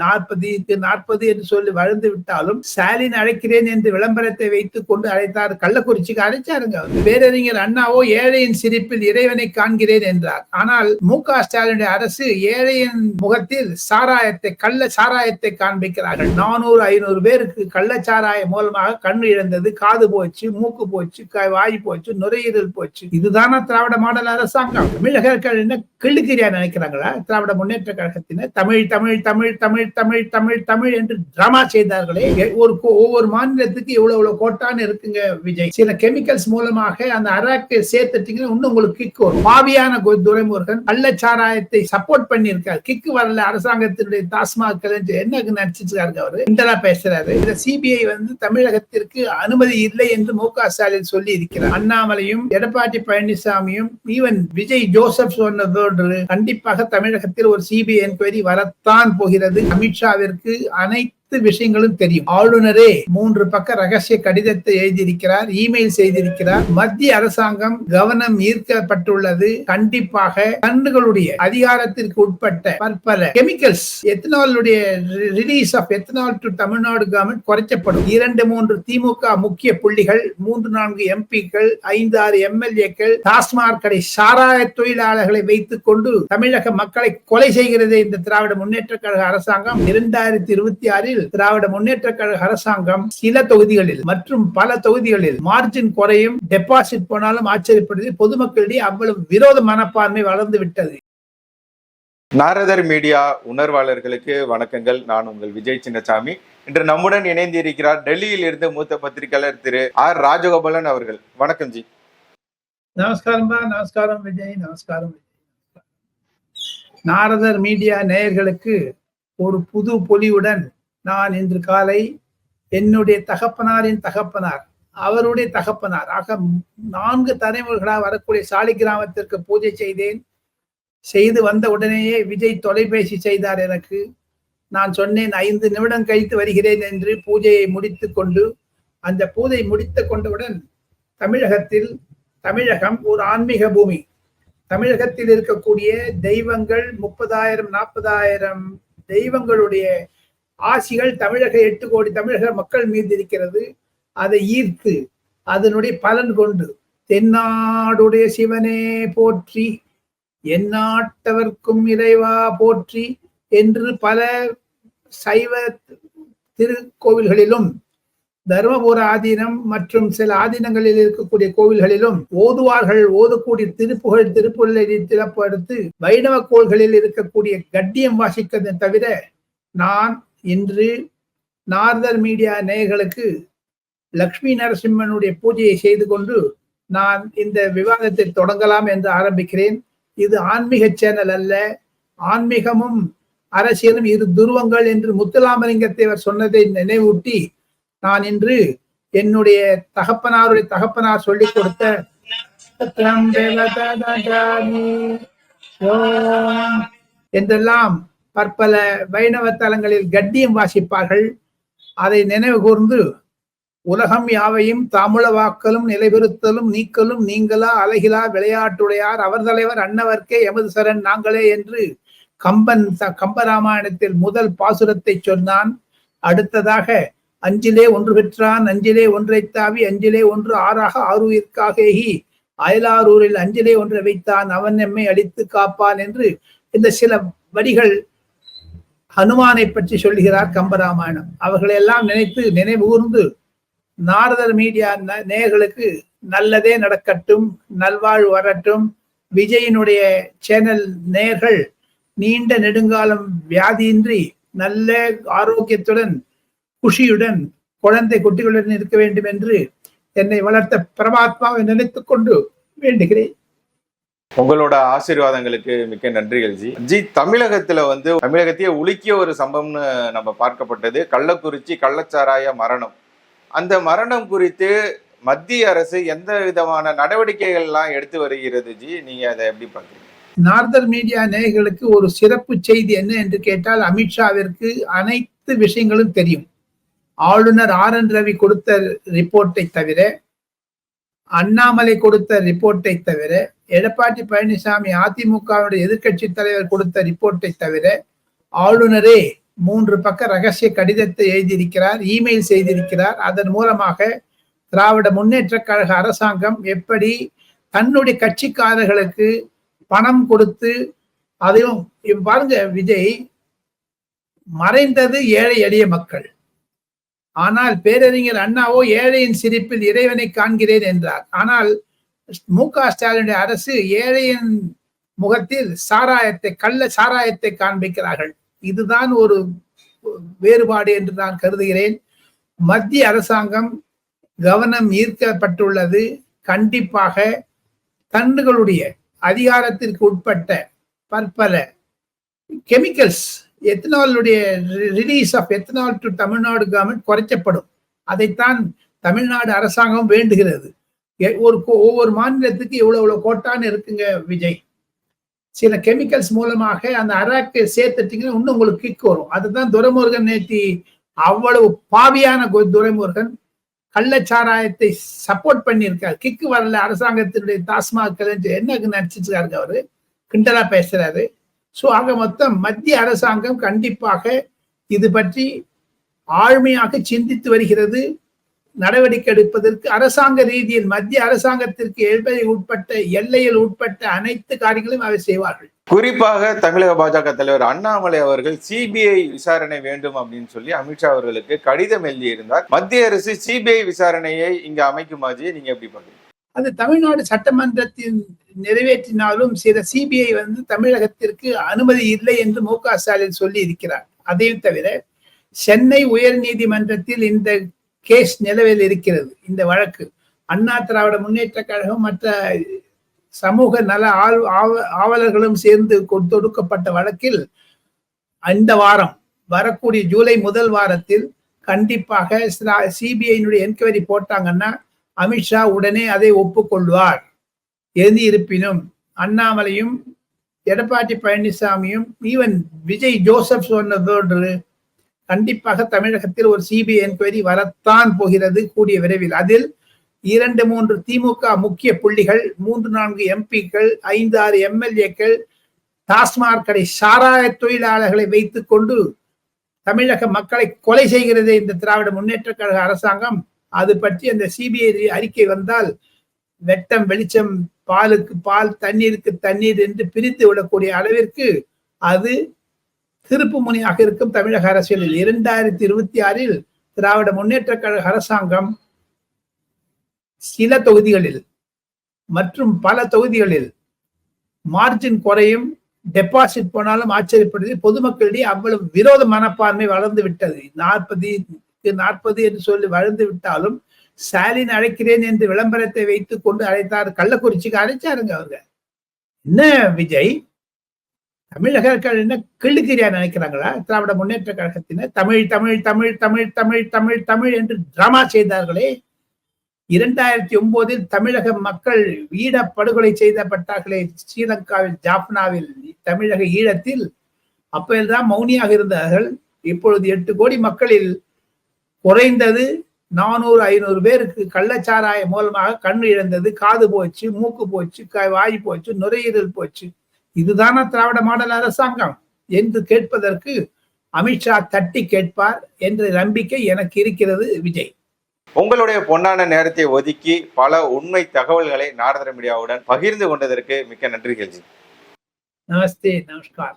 நாற்பது நாற்பது என்று சொல்லி வளர்ந்து விட்டாலும் ஸ்டாலின் அழைக்கிறேன் என்று விளம்பரத்தை வைத்துக் கொண்டு அழைத்தார். கள்ளக்குறிச்சிக்கு அழைச்சாருங்க பேரறிஞர் அண்ணாவோ ஏழையின் சிரிப்பில் இறைவனை காண்கிறேன் என்றார். ஆனால் மு க ஸ்டாலினுடைய அரசு ஏழையின் முகத்தில் சாராயத்தை கள்ள சாராயத்தை காண்பிக்கிறார்கள். நானூறு ஐநூறு பேருக்கு கள்ளச்சாராயம் மூலமாக கண் இழந்தது காது போச்சு மூக்கு போச்சு க- வாய் போச்சு நுரையீரல் போச்சு. இதுதானா திராவிட மாடல் அரசாங்கம்? தமிழகர்கள் என்ன கிள்ளுக்கிரியா நினைக்கிறாங்களா? திராவிட முன்னேற்ற கழகத்தினர் தமிழ் தமிழ் தமிழ் தமிழ் தமிழ் தமிழ் தமிழ் என்று டிராமா செய்தார்களே. ஒரு ஒவ்வொரு மாநிலத்துக்கு இவ்வளவு இவ்வளவு கோட்டான்னு இருக்குங்க விஜய். சில கெமிக்கல்ஸ் மூலமாக அந்த அராக்கு சேர்த்துட்டீங்கன்னா இன்னும் உங்களுக்கு கிக் வரும். பாவியான துரைமுருகன் கள்ளச்சாராயத்தை சப்போர்ட் பண்ணியிருக்காரு. கிக்கு வரல அரசாங்கத்தினுடைய டாஸ்மாக் என்று என்ன நடிச்சிட்டு அவரு? இந்தரா பேசுறாரு. இந்த சிபிஐ வந்து தமிழகத்திற்கு அனுமதி இல்லை என்று மு க ஸ்டாலின் சொல்லி இருக்கிறார் அண்ணாமலையும் எடப்பாடி பழனிசாமியும் ஈவன் விஜய் ஜோசப் சொன்னதோடு கண்டிப்பாக தமிழகத்தில் ஒரு சிபிஐ என்கொயரி வரத்தான் போகிறது. அமித்ஷாவிற்கு அனைத்து விஷயங்களும் தெரியும். ஆளுநரே மூன்று பக்க ரகசிய கடிதத்தை எழுதியிருக்கிறார் இமெயில் செய்திருக்கிறார். மத்திய அரசாங்கம் கவனம் ஈர்க்கப்பட்டுள்ளது. கண்டிப்பாக கண்டுகளுடைய அதிகாரத்திற்கு உட்பட்ட பற்பல chemicals எத்தனாலுடைய release of ethanol to Tamil Nadu government குறைக்கப்படும். இரண்டு மூன்று திமுக முக்கிய புள்ளிகள் மூன்று நான்கு எம்பிக்கள் ஐந்து ஆறு எம்எல்ஏக்கள் டாஸ்மாக் கடை சாராய தொழிலாளர்களை வைத்துக் கொண்டு தமிழக மக்களை கொலை செய்கிறது இந்த திராவிட முன்னேற்ற கழக அரசாங்கம் இரண்டாயிரத்தி இருபத்தி ஆறில் திராவிட முன்னேற்ற கழக அரசாங்கம் சில தொகுதிகளில் மற்றும் பல தொகுதிகளில் மார்ஜின் குறையும் டெபாசிட் போனாலும் ஆச்சரியப்படுது. பொதுமக்களிடையே அவ்வளவு விரோத மனப்பான்மை வளர்ந்து விட்டது. நாரதர் மீடியா உணர்வாளர்களுக்கு வணக்கங்கள். நான் உங்கள் விஜய் சின்னசாமி. இன்று நம்முடன் இணைந்து இருக்கிறார் டெல்லியில் இருந்து மூத்த பத்திரிகையாளர் திரு ஆர் ராஜகோபாலன் அவர்கள். வணக்கம் ஜி. நமஸ்காரம் நமஸ்காரம் விஜய். நமஸ்காரம் விஜய். நாரதர் மீடியா நேயர்களுக்கு ஒரு புது பொலிவுடன் நான் இன்று காலை என்னுடைய தகப்பனாரின் தகப்பனார் அவருடைய தகப்பனார் ஆக நான்கு தலைமுறைகளாக வரக்கூடிய சாலி கிராமத்திற்கு பூஜை செய்தேன். செய்து வந்த உடனேயே விஜய் தொலைபேசி செய்தார் எனக்கு. நான் சொன்னேன் ஐந்து நிமிடம் கழித்து வருகிறேன் என்று பூஜையை முடித்து கொண்டு அந்த பூஜை முடித்து கொண்டவுடன் தமிழகத்தில் தமிழகம் ஒரு ஆன்மீக பூமி. தமிழகத்தில் இருக்கக்கூடிய தெய்வங்கள் முப்பதாயிரம் நாற்பதாயிரம் தெய்வங்களுடைய ஆசிகள் தமிழக எட்டு கோடி தமிழக மக்கள் மீது இருக்கிறது. அதை ஈர்த்து அதனுடைய பலன் கொண்டு தென்னாடுடைய சிவனே போற்றி எந்நாட்டவர்க்கும் இறைவா போற்றி என்று பல சைவ திருக்கோவில்களிலும் தர்மபுர ஆதீனம் மற்றும் சில ஆதீனங்களில் இருக்கக்கூடிய கோவில்களிலும் ஓதுவார்கள் ஓதக்கூடிய திருப்புகழ் திருப்புகளை திறப்படுத்து வைணவ கோள்களில் இருக்கக்கூடிய கட்டியம் வாசிக்கதை தவிர நான் இன்று நார்தர் மீடியா நேயர்களுக்கு லக்ஷ்மி நரசிம்மனுடைய பூஜையை செய்து கொண்டு நான் இந்த விவாதத்தை தொடங்கலாம் என்று ஆரம்பிக்கிறேன். இது ஆன்மீக சேனல் அல்ல. ஆன்மீகமும் அரசியலும் இரு துருவங்கள் என்று முத்துலாமலிங்க தேவர் சொன்னதை நினைவூட்டி நான் இன்று என்னுடைய தகப்பனாருடைய தகப்பனார் சொல்லிக் கொடுத்த என்றெல்லாம் பற்பல வைணவ தலங்களில் கட்டியம் வாசிப்பார்கள். அதை நினைவு கூர்ந்து உலகம் யாவையும் தாமுள வாக்கலும் நிலைபெறுத்தலும் நீக்கலும் நீங்களா அழகிலா விளையாட்டுடையார் அவர் தலைவர் அன்னவர்க்கே எமது சரண் நாங்களே என்று கம்பன் கம்பராமாயணத்தில் முதல் பாசுரத்தை சொன்னான். அடுத்ததாக அஞ்சிலே ஒன்று பெற்றான் அஞ்சிலே ஒன்றை தாவி அஞ்சிலே ஒன்று ஆறாக ஆறுயிர்க்காக அயலாரூரில் அஞ்சிலே ஒன்றை வைத்தான் அவன் எம்மை அடித்து காப்பான் என்று இந்த சில வரிகள் ஹனுமானை பற்றி சொல்லுகிறார் கம்பராமாயணம். அவர்களை எல்லாம் நினைத்து நினைவுகூர்ந்து நாரதர் மீடியா ந- நேயர்களுக்கு நல்லதே நடக்கட்டும் நல்வாழ்வு வரட்டும் விஜயினுடைய சேனல் நேயர்கள் நீண்ட நெடுங்காலம் வியாதியின்றி நல்ல ஆரோக்கியத்துடன் குஷியுடன் குழந்தை குட்டிகளுடன் இருக்க வேண்டும் என்று என்னை வளர்த்த பரமாத்மாவை நினைத்துக் கொண்டு வேண்டுகிறேன். உங்களோட ஆசீர்வாதங்களுக்கு மிக்க நன்றிகள் ஜி ஜி தமிழகத்துல வந்து தமிழகத்தையே உலுக்கிய ஒரு சம்பவம்னு நம்ம பார்க்கப்பட்டது. கள்ளக்குறிச்சி கள்ளச்சாராய மரணம். அந்த மரணம் குறித்து மத்திய அரசு எந்த விதமான நடவடிக்கைகள் எல்லாம் எடுத்து வருகிறது ஜி? நீங்க அதை எப்படி பாக்குறீங்க நார்தர் மீடியா நேயர்களுக்கு ஒரு சிறப்பு செய்தி என்ன என்று கேட்டால் அமித்ஷாவிற்கு அனைத்து விஷயங்களும் தெரியும். ஆளுநர் ஆர் என் ரவி கொடுத்த ரிப்போர்ட்டை தவிர அண்ணாமலை கொடுத்த ரிப்போர்ட்டை தவிர எடப்பாடி பழனிசாமி அதிமுகவுடைய எதிர்க்கட்சி தலைவர் கொடுத்த ரிப்போர்ட்டை தவிர ஆளுநரே மூன்று பக்க ரகசிய கடிதத்தை எழுதியிருக்கிறார் இமெயில் செய்திருக்கிறார். அதன் மூலமாக திராவிட முன்னேற்ற கழக அரசாங்கம் எப்படி தன்னுடைய கட்சிக்காரர்களுக்கு பணம் கொடுத்து அதையும் பாருங்க விஜய் மறைந்தது ஏழை எளிய மக்கள். ஆனால் பேரறிஞர் அண்ணாவோ ஏழையின் சிரிப்பில் இறைவனை காண்கிறேன் என்றார். ஆனால் மு க ஸ்டாலினுடைய அரசு ஏழையின் முகத்தில் சாராயத்தை கள்ள சாராயத்தை காண்பிக்கிறார்கள். இதுதான் ஒரு வேறுபாடு என்று நான் கருதுகிறேன். மத்திய அரசாங்கம் கவனம் ஈர்க்கப்பட்டுள்ளது. கண்டிப்பாக தண்டுகளுடைய அதிகாரத்திற்கு உட்பட்ட பற்பல chemicals எத்தனாலுடைய release of ethanol to Tamil Nadu government குறைக்கப்படும். அதைத்தான் தமிழ்நாடு அரசாங்கம் வேண்டுகிறது. ஒரு ஒவ்வொரு மாநிலத்துக்கு இவ்வளோ இவ்வளோ கோட்டான்னு இருக்குங்க விஜய். சில கெமிக்கல்ஸ் மூலமாக அந்த அராக்கு சேர்த்துட்டீங்கன்னா இன்னும் உங்களுக்கு கிக் வரும். அதுதான் துரைமுருகன் நேத்தி அவ்வளவு பாவியான துரைமுருகன். கள்ளச்சாராயத்தை சப்போர்ட் பண்ணியிருக்காரு. கிக்கு வரல அரசாங்கத்தினுடைய டாஸ்மாக் என்ன நினைச்சிருக்காரு அவரு? கிண்டலா பேசுறாரு. சோ ஆக மொத்தம் மத்திய அரசாங்கம் கண்டிப்பாக இது பற்றி ஆழ்மையாக சிந்தித்து வருகிறது. நடவடிக்கை எடுப்பதற்கு அரசாங்க ரீதியில் மத்திய அரசாங்கத்திற்கு எல்லை உட்பட்ட எல்லையில் உட்பட்ட அனைத்து காரியங்களையும் அவர் செய்வார்கள். குறிப்பாக தமிழக பாஜக தலைவர் அண்ணாமலை அவர்கள் சிபிஐ விசாரணை வேண்டும் அப்படின்னு சொல்லி அமித்ஷா அவர்களுக்கு கடிதம் எழுதியிருந்தார். மத்திய அரசு சிபிஐ விசாரணையை இங்க அமைக்குமாஜி நீங்க எப்படி பாக்குறீங்க அது தமிழ்நாடு சட்டமன்றத்தின் நிறைவேற்றினாலும் சில சிபிஐ வந்து தமிழகத்திற்கு அனுமதி இல்லை என்று மு க ஸ்டாலின் சொல்லி இருக்கிறார் அதையும் தவிர சென்னை உயர் நீதிமன்றத்தில் இந்த கேஸ் நிலவில் இருக்கிறது இந்த வழக்கு. அண்ணா திராவிட முன்னேற்ற கழகம் மற்ற சமூக நல ஆள் ஆவ- ஆவலர்களும் சேர்ந்து கொ- தொடுக்கப்பட்ட வழக்கில் அந்த வாரம் வரக்கூடிய ஜூலை முதல் வாரத்தில் கண்டிப்பாக சிபிஐனுடைய என்கொயரி போட்டாங்கன்னா அமித்ஷா உடனே அதை ஒப்புக்கொள்வார். எது இருப்பினும் அண்ணாமலையும் எடப்பாடி பழனிசாமியும் ஈவன் விஜய் ஜோசப் சொன்னதோடு கண்டிப்பாக தமிழகத்தில் ஒரு சிபிஐ என்கொயரி வரத்தான் போகிறது கூடிய விரைவில். அதில் இரண்டு மூன்று திமுக முக்கிய புள்ளிகள் மூன்று நான்கு எம்பிக்கள் ஐந்து ஆறு எம்எல்ஏக்கள் டாஸ்மாக் கடை சாராய தொழிலாளர்களை வைத்துக் கொண்டு தமிழக மக்களை கொலை செய்கிறது இந்த திராவிட முன்னேற்ற கழக அரசாங்கம் அது பற்றி அந்த சிபிஐ அறிக்கை வந்தால் வெட்டம் வெளிச்சம் பாலுக்கு பால் தண்ணீருக்கு தண்ணீர் என்று பிரித்து விடக்கூடிய அளவிற்கு அது திருப்பு முனையாக இருக்கும் தமிழக அரசியலில். இரண்டாயிரத்தி இருபத்தி ஆறில் திராவிட முன்னேற்ற கழக அரசாங்கம் சில தொகுதிகளில் மற்றும் பல தொகுதிகளில் மார்ஜின் குறையும் டெபாசிட் போனாலும் ஆச்சரியப்படுது. பொதுமக்களிடையே அவ்வளவு விரோத மனப்பான்மை வளர்ந்து விட்டது. நாற்பது நாற்பது என்று சொல்லி வளர்ந்து விட்டாலும் ஸ்டாலின் அழைக்கிறேன் என்று விளம்பரத்தை வைத்துக் கொண்டு அழைத்தார் கள்ளக்குறிச்சிக்கு அழைச்சாருங்க அவங்க என்ன விஜய்? தமிழகர்கள் என்ன கிள்ளுக்கிரியா நினைக்கிறாங்களா? திராவிட முன்னேற்ற கழகத்தினர் தமிழ் தமிழ் தமிழ் தமிழ் தமிழ் தமிழ் தமிழ் என்று டிராமா செய்தார்களே. இரண்டாயிரத்தி ஒன்பதில் தமிழக மக்கள் ஈழ படுகொலை செய்தப்பட்டார்களே ஸ்ரீலங்காவில் ஜாப்னாவில் தமிழக ஈழத்தில். அப்பெல்லாம் மௌனியாக இருந்தார்கள். இப்பொழுது எட்டு கோடி மக்களில் குறைந்தது நானூறு ஐநூறு பேருக்கு கள்ளச்சாராய மூலமாக கண் இழந்தது காது போச்சு மூக்கு போச்சு க- வாய் போச்சு நுரையீரல் போச்சு. இதுதானா திராவிட மாடல் அரசாங்கம் என்று கேட்பதற்கு அமித்ஷா தட்டி கேட்பார் என்ற நம்பிக்கை எனக்கு இருக்கிறது விஜய். உங்களுடைய பொன்னான நேரத்தை ஒதுக்கி பல உண்மை தகவல்களை நாரதர மீடியாவுடன் பகிர்ந்து கொண்டதற்கு மிக்க நன்றிகள் ஜி நமஸ்தே நமஸ்கார்.